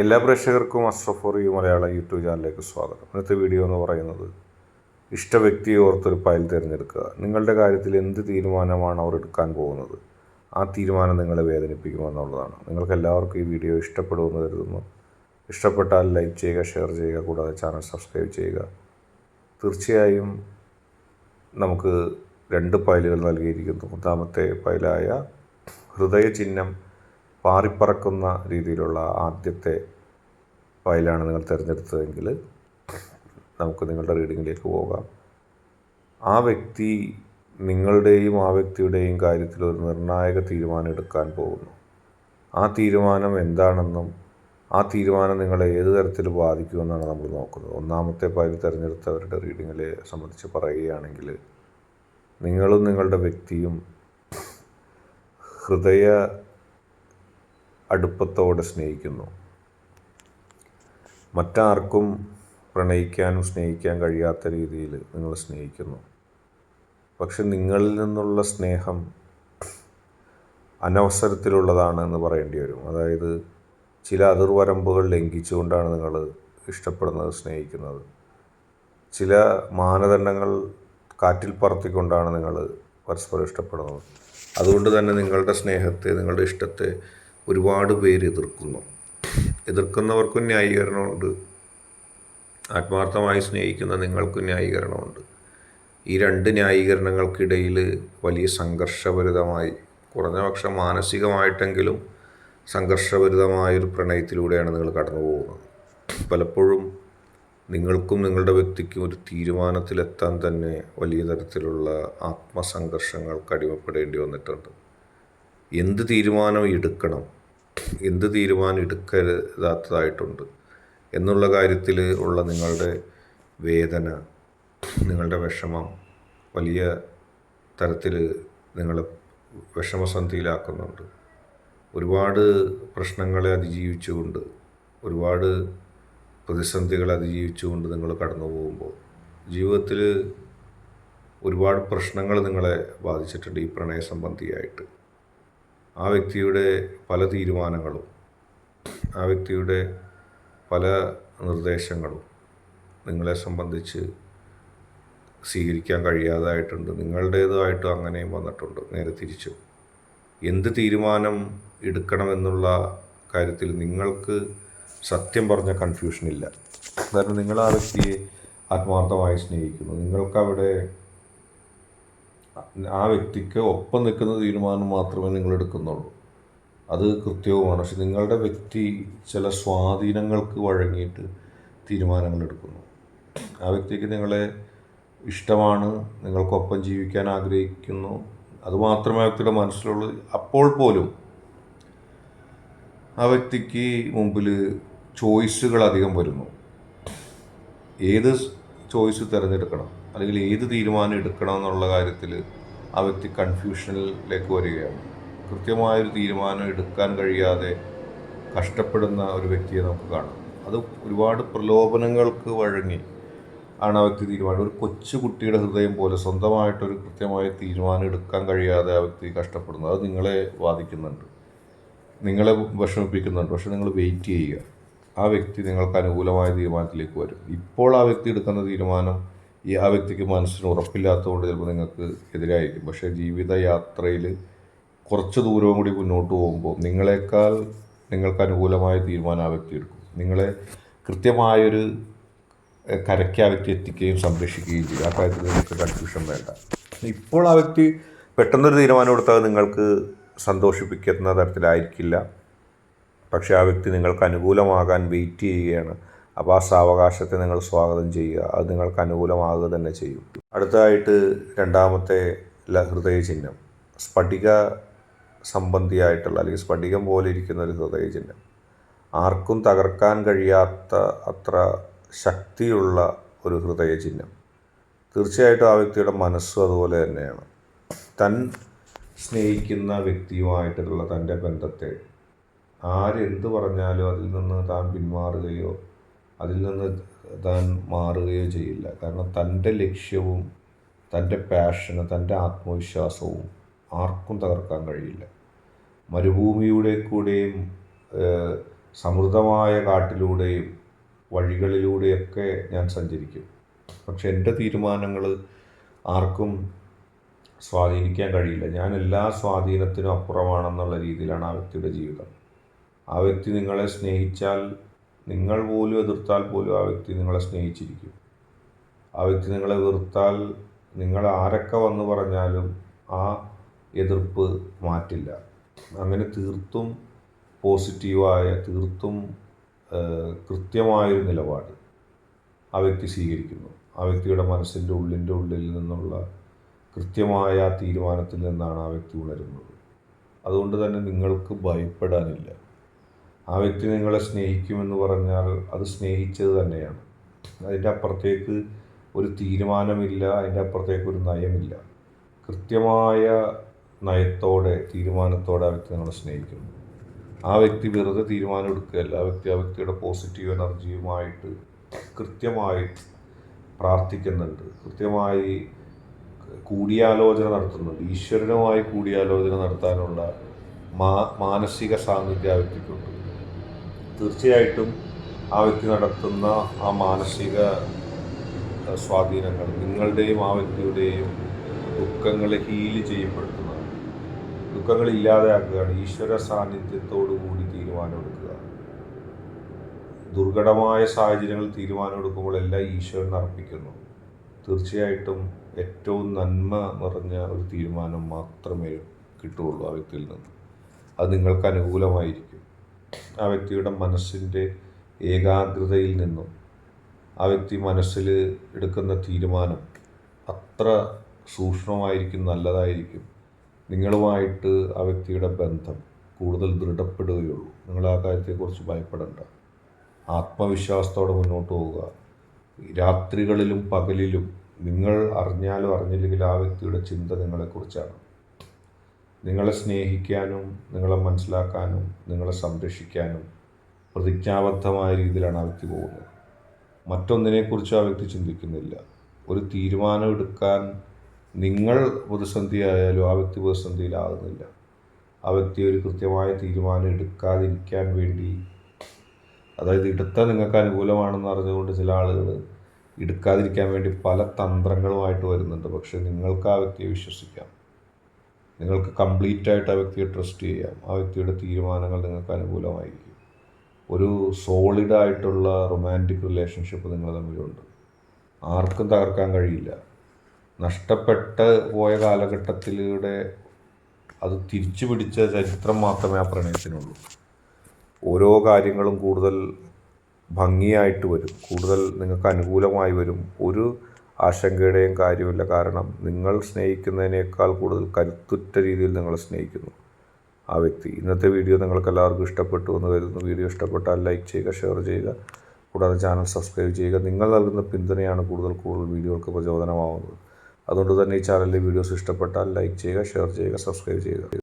എല്ലാ പ്രേക്ഷകർക്കും അസ്ട്രഫോർ U Malayalam YouTube ചാനലിലേക്ക് സ്വാഗതം. ഇന്നത്തെ വീഡിയോ എന്ന് പറയുന്നത് ഇഷ്ട വ്യക്തിയെ ഓർത്തൊരു ഫയൽ തിരഞ്ഞെടുക്കുക. നിങ്ങളുടെ കാര്യത്തിൽ എന്ത് തീരുമാനമാണ് അവർ എടുക്കാൻ പോകുന്നത്? ആ തീരുമാനം നിങ്ങളെ വേദനിപ്പിക്കുമെന്നുള്ളതാണ് നിങ്ങൾക്ക് എല്ലാവർക്കും ഈ വീഡിയോ ഇഷ്ടപ്പെടുമെന്ന് കരുതുന്നു. ഇഷ്ടപ്പെട്ടാൽ ലൈക്ക് ചെയ്യുക ഷെയർ ചെയ്യുക കൂടാതെ ചാനൽ സബ്സ്ക്രൈബ് ചെയ്യുക. തീർച്ചയായും നമുക്ക് രണ്ട് ഫയലുകൾ നൽകിയിരിക്കുന്നു. ഒന്നാമത്തെ ഫയലായ ഹൃദയചിഹ്നം പാറിപ്പറക്കുന്ന രീതിയിലുള്ള ആദ്യത്തെ ഫയലാണ് നിങ്ങൾ തിരഞ്ഞെടുത്തതെങ്കിൽ നമുക്ക് നിങ്ങളുടെ റീഡിങ്ങിലേക്ക് പോകാം. ആ വ്യക്തി നിങ്ങളുടെയും ആ വ്യക്തിയുടെയും കാര്യത്തിൽ ഒരു നിർണായക തീരുമാനം എടുക്കാൻ പോകുന്നു. ആ തീരുമാനം എന്താണെന്നും ആ തീരുമാനം നിങ്ങളെ ഏത് തരത്തിൽ ബാധിക്കുമെന്നാണ് നമ്മൾ നോക്കുന്നത്. ഒന്നാമത്തെ ഫയൽ തിരഞ്ഞെടുത്തവരുടെ റീഡിങ്ങിലെ സംബന്ധിച്ച് പറയുകയാണെങ്കിൽ നിങ്ങളും നിങ്ങളുടെ വ്യക്തിയും ഹൃദയ അടുപ്പത്തോടെ സ്നേഹിക്കുന്നു. മറ്റാർക്കും പ്രണയിക്കാനും സ്നേഹിക്കാൻ കഴിയാത്ത രീതിയിൽ നിങ്ങൾ സ്നേഹിക്കുന്നു. പക്ഷെ നിങ്ങളിൽ നിന്നുള്ള സ്നേഹം അനവസരത്തിലുള്ളതാണ് എന്ന് പറയേണ്ടി വരും. അതായത് ചില അതിർവരമ്പുകൾ ലംഘിച്ചുകൊണ്ടാണ് നിങ്ങൾ ഇഷ്ടപ്പെടുന്നത് സ്നേഹിക്കുന്നത്. ചില മാനദണ്ഡങ്ങൾ കാറ്റിൽ പറത്തിക്കൊണ്ടാണ് നിങ്ങൾ പരസ്പരം ഇഷ്ടപ്പെടുന്നത്. അതുകൊണ്ട് തന്നെ നിങ്ങളുടെ സ്നേഹത്തെ നിങ്ങളുടെ ഇഷ്ടത്തെ ഒരുപാട് പേര് എതിർക്കുന്നു. എതിർക്കുന്നവർക്കും ന്യായീകരണമുണ്ട്. ആത്മാർത്ഥമായി സ്നേഹിക്കുന്ന നിങ്ങൾക്കും ന്യായീകരണമുണ്ട്. ഈ രണ്ട് ന്യായീകരണങ്ങൾക്കിടയിൽ വലിയ സംഘർഷഭരിതമായി കുറഞ്ഞപക്ഷം മാനസികമായിട്ടെങ്കിലും സംഘർഷഭരിതമായൊരു പ്രണയത്തിലൂടെയാണ് നിങ്ങൾ കടന്നു പോകുന്നത് പലപ്പോഴും നിങ്ങൾക്കും നിങ്ങളുടെ വ്യക്തിക്കും ഒരു തീരുമാനത്തിലെത്താൻ തന്നെ വലിയ തരത്തിലുള്ള ആത്മസംഘർഷങ്ങൾക്ക് അടിമപ്പെടേണ്ടി വന്നിട്ടുണ്ട്. എന്ത് തീരുമാനം എടുക്കണം? എന്ത് തീരുമാനം എടുക്കരുതാത്തതായിട്ടുണ്ട് എന്നുള്ള കാര്യത്തിൽ ഉള്ള നിങ്ങളുടെ വേദന നിങ്ങളുടെ വിഷമം വലിയ തരത്തിൽ നിങ്ങളെ വിഷമസന്ധിയിലാക്കുന്നുണ്ട്. ഒരുപാട് പ്രശ്നങ്ങളെ അതിജീവിച്ചുകൊണ്ട് ഒരുപാട് പ്രതിസന്ധികളെ അതിജീവിച്ചുകൊണ്ട് നിങ്ങൾ കടന്നു പോകുമ്പോൾ ജീവിതത്തിൽ ഒരുപാട് പ്രശ്നങ്ങൾ നിങ്ങളെ ബാധിച്ചിട്ടുണ്ട് ഈ പ്രണയ സംബന്ധിയായിട്ട്. ആ വ്യക്തിയുടെ പല തീരുമാനങ്ങളും ആ വ്യക്തിയുടെ പല നിർദ്ദേശങ്ങളും നിങ്ങളെ സംബന്ധിച്ച് സ്വീകരിക്കാൻ കഴിയാതായിട്ടുണ്ട്. നിങ്ങളുടേതായിട്ടും അങ്ങനെയും വന്നിട്ടുണ്ട്. നേരെ തിരിച്ചു എന്ത് തീരുമാനം എടുക്കണമെന്നുള്ള കാര്യത്തിൽ നിങ്ങൾക്ക് സത്യം പറഞ്ഞ കൺഫ്യൂഷനില്ല കാരണം നിങ്ങൾ ആ വ്യക്തിയെ ആത്മാർത്ഥമായി സ്നേഹിക്കുന്നു. നിങ്ങൾക്കവിടെ ആ വ്യക്തിക്ക് ഒപ്പം നിൽക്കുന്ന തീരുമാനം മാത്രമേ നിങ്ങൾ എടുക്കുന്നുള്ളൂ. അത് കൃത്യവുമാണ്. പക്ഷെ നിങ്ങളുടെ വ്യക്തി ചില സ്വാധീനങ്ങൾക്ക് വഴങ്ങിയിട്ട് തീരുമാനങ്ങൾ എടുക്കുന്നു. ആ വ്യക്തിക്ക് നിങ്ങളെ ഇഷ്ടമാണ് നിങ്ങൾക്കൊപ്പം ജീവിക്കാൻ ആഗ്രഹിക്കുന്നു. അതുമാത്രമേ ആ വ്യക്തിയുടെ മനസ്സിലുള്ളൂ. അപ്പോൾ പോലും ആ വ്യക്തിക്ക് മുമ്പിൽ ചോയ്സുകൾ അധികം വരുന്നു. ഏത് ചോയ്സ് തിരഞ്ഞെടുക്കണം? അല്ലെങ്കിൽ ഏത് തീരുമാനം എടുക്കണം എന്നുള്ള കാര്യത്തിൽ ആ വ്യക്തി കൺഫ്യൂഷനിലേക്ക് വരികയാണ്. കൃത്യമായൊരു തീരുമാനം എടുക്കാൻ കഴിയാതെ കഷ്ടപ്പെടുന്ന ഒരു വ്യക്തിയെ നമുക്ക് കാണാം. അത് ഒരുപാട് പ്രലോഭനങ്ങൾക്ക് വഴങ്ങി ആണ് ആ വ്യക്തി തീരുമാനം. ഒരു കൊച്ചു കുട്ടിയുടെ ഹൃദയം പോലെ സ്വന്തമായിട്ടൊരു കൃത്യമായ തീരുമാനം എടുക്കാൻ കഴിയാതെ ആ വ്യക്തി കഷ്ടപ്പെടുന്നു അത് നിങ്ങളെ ബാധിക്കുന്നുണ്ട്. നിങ്ങളെ വിഷമിപ്പിക്കുന്നുണ്ട്. പക്ഷെ നിങ്ങൾ വെയിറ്റ് ചെയ്യുക. ആ വ്യക്തി നിങ്ങൾക്ക് അനുകൂലമായ തീരുമാനത്തിലേക്ക് വരും. ഇപ്പോൾ ആ വ്യക്തി എടുക്കുന്ന തീരുമാനം ഈ ആ വ്യക്തിക്ക് മനസ്സിന് ഉറപ്പില്ലാത്തതുകൊണ്ട് ചിലപ്പോൾ നിങ്ങൾക്ക് എതിരായിരിക്കും. പക്ഷേ ജീവിതയാത്രയിൽ കുറച്ച് ദൂരവും കൂടി മുന്നോട്ട് പോകുമ്പോൾ നിങ്ങളെക്കാൾ നിങ്ങൾക്ക് അനുകൂലമായ തീരുമാനം ആ വ്യക്തി എടുക്കും. നിങ്ങളെ കൃത്യമായൊരു കരയ്ക്ക് ആ വ്യക്തി എത്തിക്കുകയും സംരക്ഷിക്കുകയും ചെയ്യും. ആ കാര്യത്തിൽ നിങ്ങൾക്ക് കൺഫ്യൂഷൻ വേണ്ട. ഇപ്പോൾ ആ വ്യക്തി പെട്ടെന്നൊരു തീരുമാനം എടുത്താൽ നിങ്ങൾക്ക് സന്തോഷിപ്പിക്കുന്ന തരത്തിലായിരിക്കില്ല. പക്ഷേ ആ വ്യക്തി നിങ്ങൾക്ക് അനുകൂലമാകാൻ വെയിറ്റ് ചെയ്യുകയാണ്. അപ്പോൾ ആ സാവകാശത്തെ നിങ്ങൾ സ്വാഗതം ചെയ്യുക. അത് നിങ്ങൾക്ക് അനുകൂലമാകുക തന്നെ ചെയ്യും. അടുത്തതായിട്ട് രണ്ടാമത്തെ ഹൃദയ ചിഹ്നം സ്ഫടിക സംബന്ധിയായിട്ടുള്ള അല്ലെങ്കിൽ സ്ഫടികം പോലെ ഇരിക്കുന്ന ഒരു ഹൃദയ ചിഹ്നം ആർക്കും തകർക്കാൻ കഴിയാത്ത അത്ര ശക്തിയുള്ള ഒരു ഹൃദയ ചിഹ്നം തീർച്ചയായിട്ടും ആ വ്യക്തിയുടെ മനസ്സും അതുപോലെ തന്നെയാണ്. തൻ സ്നേഹിക്കുന്ന വ്യക്തിയുമായിട്ടുള്ള തന്റെ ബന്ധത്തെ ആരെന്ത് പറഞ്ഞാലും അതിൽ നിന്ന് താൻ പിന്മാറുകയോ അതിൽ നിന്ന് താൻ മാറുകയോ ചെയ്യില്ല. കാരണം തന്റെ ലക്ഷ്യവും തന്റെ പാഷന് തന്റെ ആത്മവിശ്വാസവും ആർക്കും തകർക്കാൻ കഴിയില്ല. മരുഭൂമിയുടെ കൂടെയും സമൃദ്ധമായ കാട്ടിലൂടെയും വഴികളിലൂടെയൊക്കെ ഞാൻ സഞ്ചരിക്കും. പക്ഷെ എന്റെ തീരുമാനങ്ങൾ ആർക്കും സ്വാധീനിക്കാൻ കഴിയില്ല. ഞാൻ എല്ലാ സ്വാധീനത്തിനും അപ്പുറമാണെന്നുള്ള രീതിയിലാണ് ആ വ്യക്തിയുടെ ജീവിതം. ആ വ്യക്തി നിങ്ങളെ സ്നേഹിച്ചാൽ നിങ്ങൾ പോലും എതിർത്താൽ പോലും ആ വ്യക്തി നിങ്ങളെ സ്നേഹിച്ചിരിക്കും. ആ വ്യക്തി നിങ്ങളെ വെറുത്താൽ നിങ്ങൾ ആരൊക്കെ വന്ന് പറഞ്ഞാലും ആ എതിർപ്പ് മാറ്റില്ല. അങ്ങനെ തീർത്തും പോസിറ്റീവായ തീർത്തും കൃത്യമായൊരു നിലപാട് ആ വ്യക്തി സ്വീകരിക്കുന്നു. ആ വ്യക്തിയുടെ മനസ്സിന്റെ ഉള്ളിന്റെ ഉള്ളിൽ നിന്നുള്ള കൃത്യമായ തീരുമാനത്തിൽ നിന്നാണ് ആ വ്യക്തി ഉണരുന്നത്. അതുകൊണ്ട് തന്നെ നിങ്ങൾക്ക് ഭയപ്പെടാനില്ല. ആ വ്യക്തി നിങ്ങളെ സ്നേഹിക്കുമെന്ന് പറഞ്ഞാൽ അത് സ്നേഹിച്ചത് തന്നെയാണ്. അതിന്റെ അപ്പുറത്തേക്ക് ഒരു തീരുമാനമില്ല അതിന്റെ അപ്പുറത്തേക്ക് ഒരു നയമില്ല. കൃത്യമായ നയത്തോടെ തീരുമാനത്തോടെ ആ വ്യക്തി നിങ്ങളെ സ്നേഹിക്കുന്നു. ആ വ്യക്തി വെറുതെ തീരുമാനം എടുക്കുകയല്ല ആ വ്യക്തി ആ വ്യക്തിയുടെ പോസിറ്റീവ് എനർജിയുമായിട്ട് കൃത്യമായി പ്രാർത്ഥിക്കുന്നുണ്ട്. കൃത്യമായി കൂടിയാലോചന നടത്തുന്നുണ്ട്. ഈശ്വരനുമായി കൂടിയാലോചന നടത്താനുള്ള മാനസിക സാന്നിധ്യം ആ വ്യക്തിക്കുണ്ട്. തീർച്ചയായിട്ടും ആ വ്യക്തി നടത്തുന്ന ആ മാനസിക സ്വാധീനങ്ങൾ നിങ്ങളുടെയും ആ വ്യക്തിയുടെയും ദുഃഖങ്ങളെ ഹീൽ ചെയ്യപ്പെടുത്തുന്നതാണ്. ദുഃഖങ്ങൾ ഇല്ലാതെയാക്കുകയാണ് ഈശ്വര സാന്നിധ്യത്തോടു കൂടി തീരുമാനമെടുക്കുക. ദുർഘടമായ സാഹചര്യങ്ങൾ തീരുമാനമെടുക്കുമ്പോൾ എല്ലാം ഈശ്വരൻ അർപ്പിക്കുന്നു. തീർച്ചയായിട്ടും ഏറ്റവും നന്മ നിറഞ്ഞ ഒരു തീരുമാനം മാത്രമേ കിട്ടുകയുള്ളൂ ആ വ്യക്തിയിൽ നിന്ന്. അത് നിങ്ങൾക്ക് അനുകൂലമായിരിക്കും. ആ വ്യക്തിയുടെ മനസ്സിന്റെ ഏകാഗ്രതയിൽ നിന്നും ആ വ്യക്തി മനസ്സിൽ എടുക്കുന്ന തീരുമാനം അത്ര സൂക്ഷ്മമായിരിക്കും നല്ലതായിരിക്കും. നിങ്ങളുമായിട്ട് ആ വ്യക്തിയുടെ ബന്ധം കൂടുതൽ ദൃഢപ്പെടുകയുള്ളൂ. നിങ്ങൾ ആ കാര്യത്തെക്കുറിച്ച് ഭയപ്പെടേണ്ട. ആത്മവിശ്വാസത്തോടെ മുന്നോട്ട് പോവുക. രാത്രികളിലും പകലിലും നിങ്ങൾ അറിഞ്ഞാലും അറിഞ്ഞില്ലെങ്കിൽ ആ വ്യക്തിയുടെ ചിന്ത നിങ്ങളെക്കുറിച്ചാണ്. നിങ്ങളെ സ്നേഹിക്കാനും നിങ്ങളെ മനസ്സിലാക്കാനും നിങ്ങളെ സംരക്ഷിക്കാനും പ്രതിജ്ഞാബദ്ധമായ രീതിയിലാണ് ആ വ്യക്തി പോകുന്നത്. മറ്റൊന്നിനെക്കുറിച്ച് ആ വ്യക്തി ചിന്തിക്കുന്നില്ല. ഒരു തീരുമാനം എടുക്കാൻ നിങ്ങൾ പ്രതിസന്ധി ആയാലും ആ വ്യക്തി പ്രതിസന്ധിയിലാകുന്നില്ല. ആ വ്യക്തി ഒരു കൃത്യമായ തീരുമാനം എടുക്കാതിരിക്കാൻ വേണ്ടി അതായത് എടുത്താൽ നിങ്ങൾക്ക് അനുകൂലമാണെന്ന് അറിഞ്ഞുകൊണ്ട് ചില ആളുകൾ എടുക്കാതിരിക്കാൻ വേണ്ടി പല തന്ത്രങ്ങളുമായിട്ട് വരുന്നുണ്ട്. പക്ഷേ നിങ്ങൾക്ക് ആ വ്യക്തിയെ വിശ്വസിക്കാം. നിങ്ങൾക്ക് കംപ്ലീറ്റ് ആയിട്ട് ആ വ്യക്തിയെ ട്രസ്റ്റ് ചെയ്യാം. ആ വ്യക്തിയുടെ തീരുമാനങ്ങൾ നിങ്ങൾക്ക് അനുകൂലമായിരിക്കും. ഒരു സോളിഡ് ആയിട്ടുള്ള റൊമാന്റിക് റിലേഷൻഷിപ്പ് നിങ്ങൾ തമ്മിലുണ്ട്. ആർക്കും തകർക്കാൻ കഴിയില്ല. നഷ്ടപ്പെട്ട് പോയ കാലഘട്ടത്തിലൂടെ അത് തിരിച്ചു പിടിച്ച ചരിത്രം മാത്രമേ ആ പ്രണയത്തിനുള്ളൂ. ഓരോ കാര്യങ്ങളും കൂടുതൽ ഭംഗിയായിട്ട് വരും. കൂടുതൽ നിങ്ങൾക്ക് അനുകൂലമായി വരും. ഒരു ആശങ്കയുടെയും കാര്യമില്ല കാരണം നിങ്ങൾ സ്നേഹിക്കുന്നതിനേക്കാൾ കൂടുതൽ കരുത്തുറ്റ രീതിയിൽ നിങ്ങൾ സ്നേഹിക്കുന്നു ആ വ്യക്തി. ഇന്നത്തെ വീഡിയോ നിങ്ങൾക്ക് എല്ലാവർക്കും ഇഷ്ടപ്പെട്ടു എന്ന് കരുതുന്നു. വീഡിയോ ഇഷ്ടപ്പെട്ടാൽ ലൈക്ക് ചെയ്യുക ഷെയർ ചെയ്യുക. കൂടാതെ ചാനൽ സബ്സ്ക്രൈബ് ചെയ്യുക. നിങ്ങൾ നൽകുന്ന പിന്തുണയാണ് കൂടുതൽ കൂടുതൽ വീഡിയോകൾക്ക് പ്രചോദനമാവുന്നത്. അതുകൊണ്ട് തന്നെ ഈ ചാനലിലെ വീഡിയോസ് ഇഷ്ടപ്പെട്ടാൽ ലൈക്ക് ചെയ്യുക ഷെയർ ചെയ്യുക സബ്സ്ക്രൈബ് ചെയ്യുക.